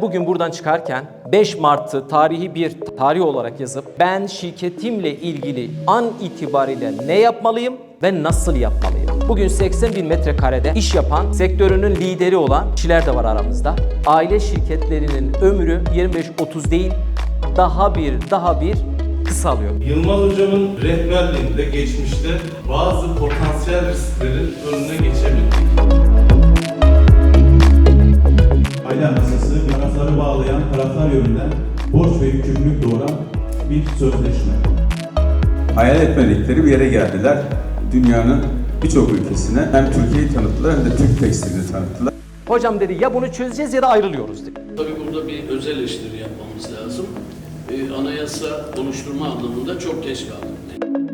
Bugün buradan çıkarken 5 Mart'ı tarihi bir tarih olarak yazıp ben şirketimle ilgili an itibariyle ne yapmalıyım ve nasıl yapmalıyım? Bugün 80 bin metrekarede iş yapan, sektörünün lideri olan kişiler de var aramızda. Aile şirketlerinin ömrü 25-30 değil, daha bir daha bir kısalıyor. Yılmaz Hocam'ın rehberliğinde geçmişte bazı portal önüne geçebildik. Aile anlaşması tarafları bağlayan taraflar yönünden borç ve yükümlülük doğuran bir sözleşme. hayal etmedikleri bir yere geldiler. Dünyanın birçok ülkesine hem Türkiye'yi tanıttılar hem de Türk tekstilini tanıttılar. Hocam dedi ya bunu çözeceğiz ya da ayrılıyoruz dedi. Tabii burada bir öz eleştiri yapmamız lazım. Ee, anayasa oluşturma anlamında çok geç kaldık.